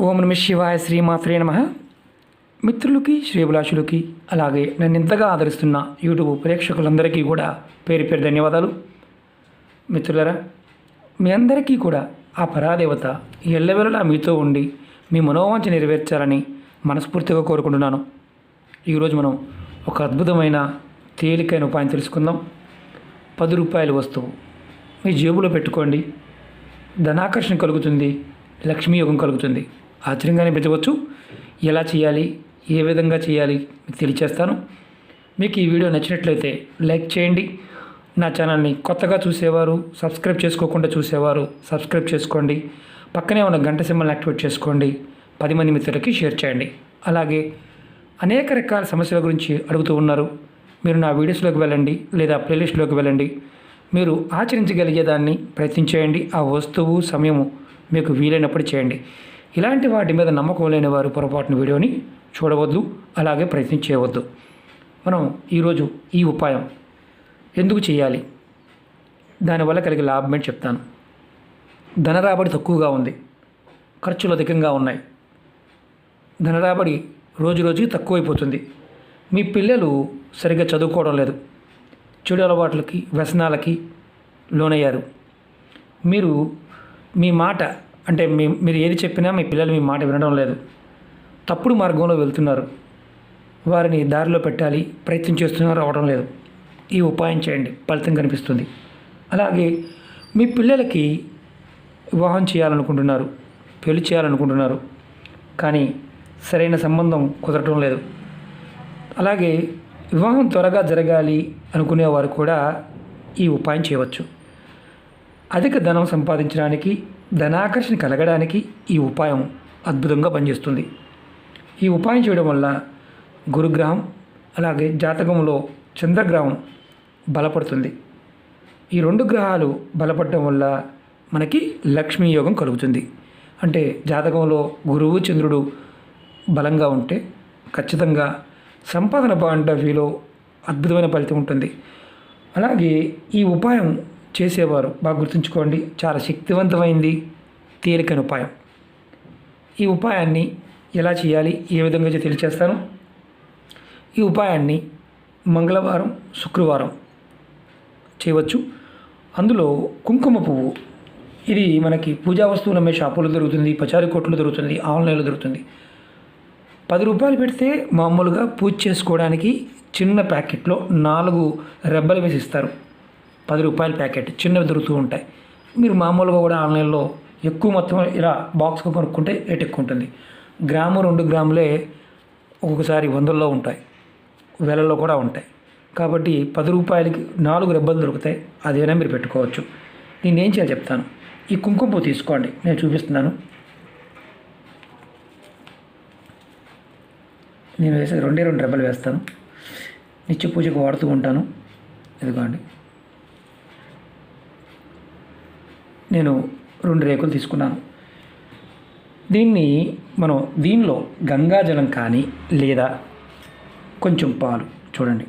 ఓం నమ శివాయ శ్రీమాత్రే నమ. మిత్రులకి శ్రీభిలాషులకి అలాగే నన్ను ఇంతగా ఆదరిస్తున్న యూట్యూబ్ ప్రేక్షకులందరికీ కూడా పేరు పేరు ధన్యవాదాలు. మిత్రులరా మీ అందరికీ కూడా ఆ పరాదేవత ఎల్లవెల్లలా మీతో ఉండి మీ మనోవాంఛ నెరవేర్చాలని మనస్ఫూర్తిగా కోరుకుంటున్నాను. ఈరోజు మనం ఒక అద్భుతమైన తేలికైన ఉపాయం తెలుసుకుందాం. పది రూపాయల వస్తువు. మీ జేబులో పెట్టుకోండి. ధనాకర్షణ కలుగుతుంది. లక్ష్మీ యోగం కలుగుతుంది. ఆశ్చర్యంగా అనిపించవచ్చు ఎలా చేయాలి? ఏ విధంగా చేయాలి? మీకు తెలియచేస్తాను. మీకు ఈ వీడియో నచ్చినట్లయితే లైక్ చేయండి. నా ఛానల్ని కొత్తగా చూసేవారు సబ్స్క్రైబ్ చేసుకోకుండా చూసేవారు సబ్స్క్రైబ్ చేసుకోండి. పక్కనే ఉన్న గంట సింబల్ని యాక్టివేట్ చేసుకోండి. పది మంది మిత్రులకి షేర్ చేయండి. అలాగే అనేక రకాల సమస్యల గురించి అడుగుతూ ఉన్నారు. మీరు నా వీడియోస్లోకి వెళ్ళండి లేదా ప్లేలిస్ట్లోకి వెళ్ళండి. మీరు ఆచరించగలిగేదాన్ని ప్రయత్నించేయండి. ఆ వస్తువు సమయము మీకు వీలైనప్పుడు చేయండి. ఇలాంటి వాటి మీద నమ్మకం లేని వారు పొరపాటున వీడియోని చూడవద్దు అలాగే ప్రయత్నం చేయవద్దు. మనం ఈరోజు ఈ ఉపాయం ఎందుకు చేయాలి? దానివల్ల కలిగే లాభం ఏంటి చెప్తాను. ధన రాబడి తక్కువగా ఉంది. ఖర్చులు అధికంగా ఉన్నాయి. ధన రాబడి రోజు రోజుకి తక్కువైపోతుంది. మీ పిల్లలు సరిగ్గా చదువుకోవడం లేదు. చెడు అలవాట్లకి వ్యసనాలకి లోనయ్యారు. మీరు మీ మాట అంటే మీ మీరు ఏది చెప్పినా మీ పిల్లలు మీ మాట వినడం లేదు. తప్పుడు మార్గంలో వెళ్తున్నారు. వారిని దారిలో పెట్టాలి ప్రయత్నం చేస్తున్నారు అవడం లేదు. ఈ ఉపాయం చేయండి ఫలితం కనిపిస్తుంది. అలాగే మీ పిల్లలకి వివాహం చేయాలనుకుంటున్నారు పెళ్ళి చేయాలనుకుంటున్నారు. కానీ సరైన సంబంధం కుదరటం లేదు. అలాగే వివాహం త్వరగా జరగాలి అనుకునేవారు కూడా ఈ ఉపాయం చేయవచ్చు. అధిక ధనం సంపాదించడానికి ధనాకర్షణ కలగడానికి ఈ ఉపాయం అద్భుతంగా పనిచేస్తుంది. ఈ ఉపాయం చేయడం వల్ల గురుగ్రహం అలాగే జాతకంలో చంద్రగ్రహం బలపడుతుంది. ఈ రెండు గ్రహాలు బలపడటం వల్ల మనకి లక్ష్మీ యోగం కలుగుతుంది. అంటే జాతకంలో గురువు చంద్రుడు బలంగా ఉంటే ఖచ్చితంగా సంపాదన పాయింట్ ఆఫ్ వ్యూలో అద్భుతమైన ఫలితం ఉంటుంది. అలాగే ఈ ఉపాయం చేసేవారు. బాగా గుర్తుంచుకోండి. చాలా శక్తివంతమైంది తేలికైన ఉపాయం. ఈ ఉపాయాన్ని ఎలా చేయాలి? ఏ విధంగా అయితే తెలియచేస్తాను? ఈ ఉపాయాన్ని మంగళవారం శుక్రవారం చేయవచ్చు. అందులో కుంకుమ పువ్వు. ఇది మనకి పూజా వస్తువులు అమ్మే షాపులో దొరుకుతుంది పచారీ కొట్లు దొరుకుతుంది ఆన్లైన్లో దొరుకుతుంది. పది రూపాయలు పెడితే మామూలుగా పూజ చేసుకోవడానికి చిన్న ప్యాకెట్లో నాలుగు రెబ్బలు వేసి ఇస్తారు. పది రూపాయల ప్యాకెట్ చిన్నవి దొరుకుతూ ఉంటాయి. మీరు మామూలుగా కూడా ఆన్లైన్లో ఎక్కువ మొత్తం ఇలా బాక్స్గా కొనుక్కుంటే రేట్ ఎక్కువ ఉంటుంది. గ్రాము రెండు గ్రాములే ఒక్కొక్కసారి వందల్లో ఉంటాయి. వేలల్లో కూడా ఉంటాయి. కాబట్టి పది రూపాయలకి నాలుగు రెబ్బలు దొరుకుతాయి. అదేనా మీరు పెట్టుకోవచ్చు. నేను ఏం చేయాలి చెప్తాను. ఈ కుంకుమ పువ్వు తీసుకోండి. నేను చూపిస్తున్నాను. నేను వేసే రెండే రెండు రెబ్బలు వేస్తాను. నిత్య పూజకు వాడుతూ ఉంటాను. ఇదిగోండి. నేను రెండు రేకులు తీసుకున్నాను. దీన్ని మనం దీనిలో గంగాజలం కానీ లేదా కొంచెం పాలు చూడండి.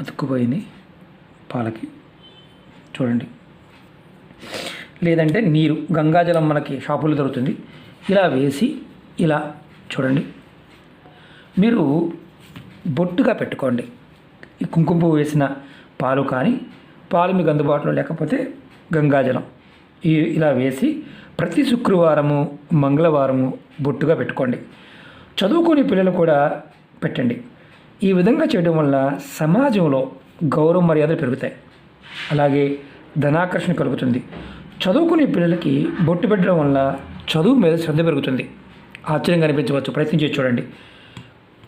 అతుక్కుపోయింది పాలకి చూడండి. లేదంటే నీరు గంగాజలం మనకి షాపుల్లో దొరుకుతుంది. ఇలా వేసి ఇలా చూడండి. మీరు బొట్టుగా పెట్టుకోండి. ఈ కుంకుమ పువ్వు వేసిన పాలు కానీ పాలు మీకు అందుబాటులో లేకపోతే గంగాజలం. ఈ ఇలా వేసి ప్రతి శుక్రవారము మంగళవారము బొట్టుగా పెట్టుకోండి. చదువుకునే పిల్లలు కూడా పెట్టండి. ఈ విధంగా చేయడం వల్ల సమాజంలో గౌరవ మర్యాదలు పెరుగుతాయి. అలాగే ధనాకర్షణ కలుగుతుంది. చదువుకునే పిల్లలకి బొట్టు పెట్టడం వల్ల చదువు మీద శ్రద్ధ పెరుగుతుంది. ఆశ్చర్యంగా అనిపించవచ్చు. ప్రయత్నించి చూడండి.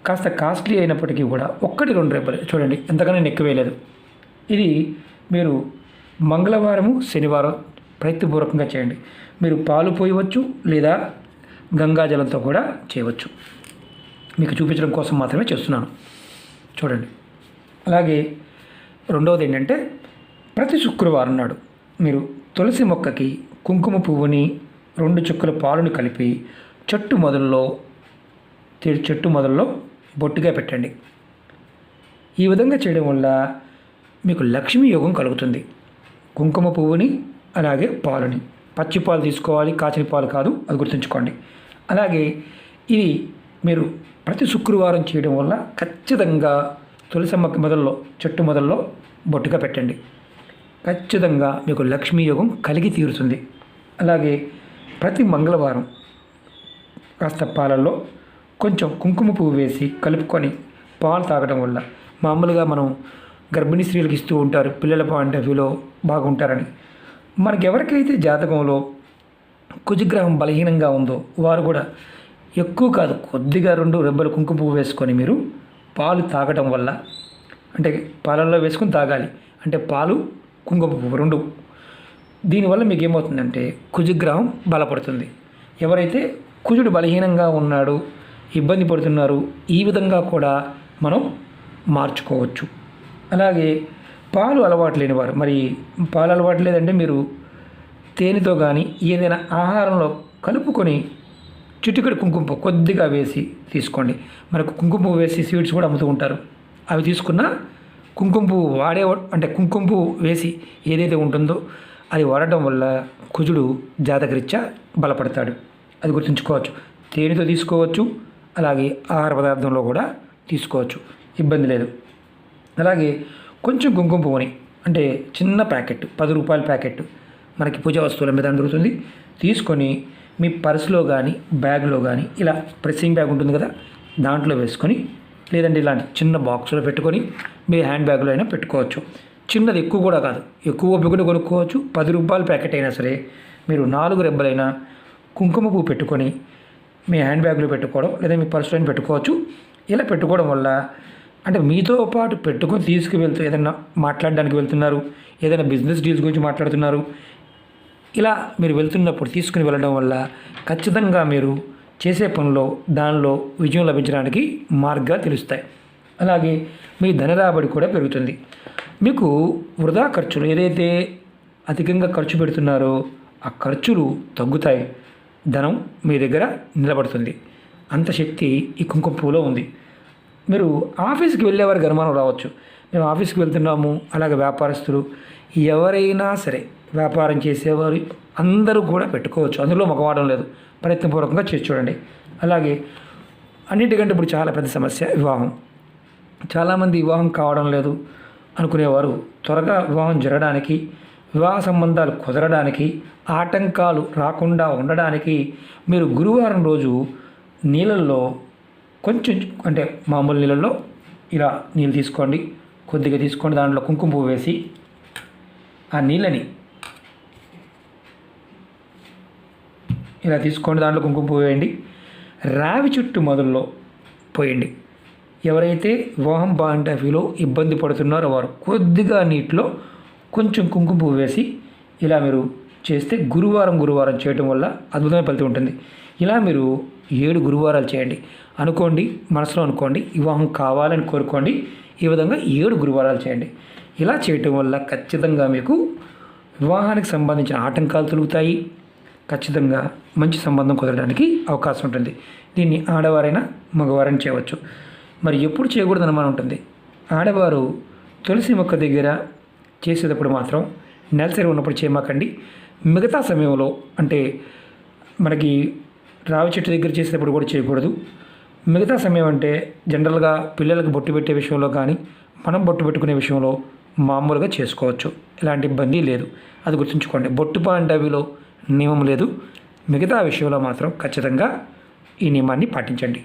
కాస్త కాస్ట్లీ అయినప్పటికీ కూడా ఒక్కటి రెండు రేపలు చూడండి. ఎంతకన్నా నేను ఎక్కువ వేయలేదు ఇది మీరు మంగళవారము శనివారం ప్రయత్నపూర్వకంగా చేయండి. మీరు పాలు పోయవచ్చు లేదా గంగాజలంతో కూడా చేయవచ్చు. మీకు చూపించడం కోసం మాత్రమే చేస్తున్నాను. చూడండి. అలాగే రెండవది ఏంటంటే ప్రతి శుక్రవారం నాడు మీరు తులసి మొక్కకి కుంకుమ పువ్వుని రెండు చుక్కల పాలను కలిపి చెట్టు మొదల్లో చెట్టు మొదల్లో బొట్టుగా పెట్టండి. ఈ విధంగా చేయడం వల్ల మీకు లక్ష్మీ యోగం కలుగుతుంది. కుంకుమ పువ్వుని అలాగే పాలని. పచ్చి పాలు తీసుకోవాలి కాచిన పాలు కాదు అది గుర్తుంచుకోండి. అలాగే ఇది మీరు ప్రతి శుక్రవారం చేయడం వల్ల ఖచ్చితంగా తులసమ్మ మొదల్లో చెట్టు మొదల్లో బొట్టుగా పెట్టండి. ఖచ్చితంగా మీకు లక్ష్మీ యోగం కలిగి తీరుతుంది. అలాగే ప్రతి మంగళవారం కాస్త పాలల్లో కొంచెం కుంకుమ పువ్వు వేసి కలుపుకొని పాలు తాగడం వల్ల మామూలుగా మనం గర్భిణీ స్త్రీలకు ఇస్తూ ఉంటారు. పిల్లల పాయింట్ ఆఫ్ వ్యూలో బాగుంటారని. మనకి ఎవరికైతే జాతకంలో కుజగ్రహం బలహీనంగా ఉందో వారు కూడా ఎక్కువ కాదు కొద్దిగా రెండు రెబ్బలు కుంకుమ పువ్వు వేసుకొని మీరు పాలు తాగటం వల్ల అంటే పాలల్లో వేసుకొని తాగాలి. అంటే పాలు కుంకుమ పువ్వు రెండు. దీనివల్ల మీకు ఏమవుతుందంటే కుజగ్రహం బలపడుతుంది. ఎవరైతే కుజుడు బలహీనంగా ఉన్నాడు ఇబ్బంది పడుతున్నారు ఈ విధంగా కూడా మనం మార్చుకోవచ్చు. అలాగే పాలు అలవాటు లేనివారు. మరి పాలు అలవాటు లేదంటే మీరు తేనెతో కానీ ఏదైనా ఆహారంలో కలుపుకొని చిటికెడు కుంకుమ కొద్దిగా వేసి తీసుకోండి. మనకు కుంకుమ వేసి స్వీట్స్ కూడా అమ్ముతూ ఉంటారు. అవి తీసుకున్న కుంకుమ పువ్వు వాడే అంటే కుంకుమ పువ్వు వేసి ఏదైతే ఉంటుందో అది వాడటం వల్ల కుజుడు జాతకరీత్యా బలపడతాడు. అది గుర్తుంచుకోవచ్చు. తేనెతో తీసుకోవచ్చు. అలాగే ఆహార పదార్థంలో కూడా తీసుకోవచ్చు. ఇబ్బంది లేదు. అలాగే కొంచెం కుంకుమ పువ్వుని అంటే చిన్న ప్యాకెట్ పది రూపాయల ప్యాకెట్ మనకి పూజ వస్తువుల మీద దొరుకుతుంది తీసుకొని మీ పర్సులో కానీ బ్యాగ్లో కానీ ఇలా ప్రెస్సింగ్ బ్యాగ్ ఉంటుంది కదా దాంట్లో వేసుకొని లేదంటే ఇలాంటి చిన్న బాక్స్లో పెట్టుకొని మీ హ్యాండ్ బ్యాగ్లో అయినా పెట్టుకోవచ్చు. చిన్నది ఎక్కువ కూడా కాదు ఎక్కువ కూడా కొనుక్కోవచ్చు. పది రూపాయల ప్యాకెట్ అయినా సరే మీరు నాలుగు రెబ్బలైనా కుంకుమ పువ్వు పెట్టుకొని మీ హ్యాండ్ బ్యాగ్లో పెట్టుకోవడం లేదా మీ పర్సులో అయినా పెట్టుకోవచ్చు. ఇలా పెట్టుకోవడం వల్ల అంటే మీతో పాటు పెట్టుకొని తీసుకువెళ్తూ ఏదైనా మాట్లాడడానికి వెళ్తున్నారు ఏదైనా బిజినెస్ డీల్స్ గురించి మాట్లాడుతున్నారు ఇలా మీరు వెళ్తున్నప్పుడు తీసుకుని వెళ్ళడం వల్ల ఖచ్చితంగా మీరు చేసే పనిలో దానిలో విజయం లభించడానికి మార్గాలు తెలుస్తాయి. అలాగే మీ ధన రాబడి కూడా పెరుగుతుంది. మీకు వృధా ఖర్చులు ఏదైతే అధికంగా ఖర్చు పెడుతున్నారో ఆ ఖర్చులు తగ్గుతాయి. ధనం మీ దగ్గర నిలబడుతుంది. అంత శక్తి ఈ కుంకుమ పువ్వులో ఉంది. మీరు ఆఫీస్కి వెళ్ళేవారు గర్మానం రావచ్చు. మేము ఆఫీస్కి వెళ్తున్నాము అలాగే వ్యాపారస్తులు. ఎవరైనా సరే వ్యాపారం చేసేవారు అందరూ కూడా పెట్టుకోవచ్చు. అందులో మగవాడం లేదు. ప్రయత్నపూర్వకంగా చేసి చూడండి. అలాగే అన్నిటికంటే ఇప్పుడు చాలా పెద్ద సమస్య వివాహం. చాలామంది వివాహం కావడం లేదు అనుకునేవారు. త్వరగా వివాహం జరగడానికి వివాహ సంబంధాలు కుదరడానికి ఆటంకాలు రాకుండా ఉండడానికి మీరు గురువారం రోజు నీళ్ళల్లో కొంచెం అంటే మామూలు నీళ్ళల్లో ఇలా నీళ్ళు తీసుకోండి. కొద్దిగా తీసుకోండి. దాంట్లో కుంకుమ పువ్వు వేసి ఆ నీళ్ళని ఇలా తీసుకోండి. దాంట్లో కుంకుమ పువ్వు వేయండి. రావి చుట్టు మొదల్లో పోయండి. ఎవరైతే వివాహం బాంటఫీలో ఇబ్బంది పడుతున్నారో వారు కొద్దిగా నీటిలో కొంచెం కుంకుమ పువ్వు వేసి ఇలా మీరు చేస్తే గురువారం గురువారం చేయటం వల్ల అద్భుతమైన ఫలితం ఉంటుంది. ఇలా మీరు ఏడు గురువారాలు చేయండి. అనుకోండి మనసులో అనుకోండి వివాహం కావాలని కోరుకోండి ఈ విధంగా ఏడు గురువారాలు చేయండి. ఇలా చేయటం వల్ల ఖచ్చితంగా మీకు వివాహానికి సంబంధించిన ఆటంకాలు తొలుగుతాయి. ఖచ్చితంగా మంచి సంబంధం కుదరడానికి అవకాశం ఉంటుంది. దీన్ని ఆడవారైనా మగవారైనా చేయవచ్చు. మరి ఎప్పుడు చేయకూడదు అనుమానం ఉంటుంది. ఆడవారు తులసి మొక్క దగ్గర చేసేటప్పుడు మాత్రం నెలసరి ఉన్నప్పుడు చేయమాకండి. మిగతా సమయంలో అంటే మనకి రావి చెట్టు దగ్గర చేసేటప్పుడు కూడా చేయకూడదు. మిగతా సమయం అంటే జనరల్గా పిల్లలకు బొట్టు పెట్టే విషయంలో కానీ మనం బొట్టు పెట్టుకునే విషయంలో మామూలుగా చేసుకోవచ్చు. ఎలాంటి ఇబ్బంది లేదు. అది గుర్తుంచుకోండి. బొట్టు పాయింట్ అవిలో నియమం లేదు. మిగతా విషయంలో మాత్రం ఖచ్చితంగా ఈ నియమాన్ని పాటించండి.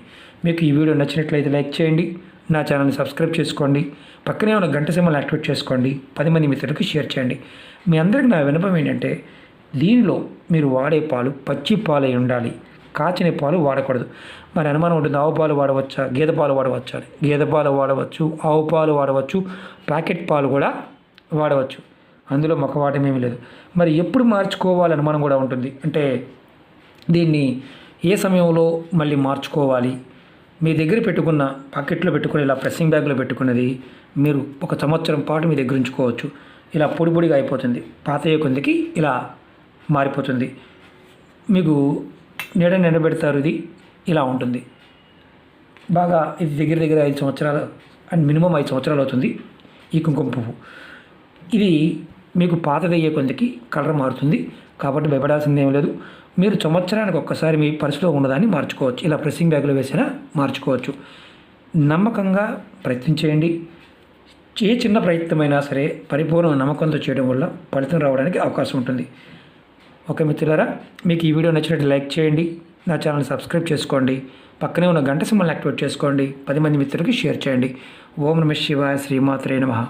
మీకు ఈ వీడియో నచ్చినట్లయితే లైక్ చేయండి. నా ఛానల్ని సబ్స్క్రైబ్ చేసుకోండి. పక్కనే ఉన్న గంట సింబల్ యాక్టివేట్ చేసుకోండి. పది మంది మిత్రులకు షేర్ చేయండి. మీ అందరికి నా వినపం ఏంటంటే దీనిలో మీరు వాడే పాలు పచ్చి పాలు అయి ఉండాలి. కాచిన పాలు వాడకూడదు. మరి అనుమానం ఉంటుంది ఆవు పాలు వాడవచ్చా? గేదె పాలు వాడవచ్చా అని. గేదె పాలు వాడవచ్చు ఆవు పాలు వాడవచ్చు ప్యాకెట్ పాలు కూడా వాడవచ్చు. అందులో మొక్క వాటమేమీ లేదు. మరి ఎప్పుడు మార్చుకోవాలి అనుమానం కూడా ఉంటుంది. అంటే దీన్ని ఏ సమయంలో మళ్ళీ మార్చుకోవాలి? మీ దగ్గర పెట్టుకున్న పాకెట్లో పెట్టుకుని ఇలా ప్రెస్సింగ్ బ్యాగ్లో పెట్టుకున్నది మీరు ఒక సంవత్సరం పాటు మీ దగ్గర ఉంచుకోవచ్చు. ఇలా పొడి పొడిగా అయిపోతుంది. పాతయ్య కొందికి ఇలా మారిపోతుంది. మీకు నీడ నిలబెడతారు ఇది. ఇలా ఉంటుంది. బాగా ఇది దగ్గర దగ్గర ఐదు సంవత్సరాలు అండ్ మినిమం ఐదు సంవత్సరాలు అవుతుంది ఈ కుంకుమ పువ్వు. ఇది మీకు పాతదయ్యే కొందికి కలర్ మారుతుంది. కాబట్టి భయపడాల్సింది ఏం లేదు. మీరు సంవత్సరానికి ఒక్కసారి మీ పర్సులో ఉన్నదాన్ని మార్చుకోవచ్చు. ఇలా ప్రెస్సింగ్ బ్యాగ్లో వేసినా మార్చుకోవచ్చు. నమ్మకంగా ప్రయత్నం చేయండి. ఏ చిన్న ప్రయత్నమైనా సరే పరిపూర్ణ నమ్మకంతో చేయడం వల్ల ఫలితం రావడానికి అవకాశం ఉంటుంది. ఓకే మిత్రులారా మీకు ఈ వీడియో నచ్చినట్టు లైక్ చేయండి నా ఛానల్ సబ్స్క్రైబ్ చేసుకోండి పక్కనే ఉన్న గంట సింబల్ని యాక్టివేట్ చేసుకోండి పది మంది మిత్రులకి షేర్ చేయండి. ఓం నమ శివాయ శ్రీమాత్రే నమః.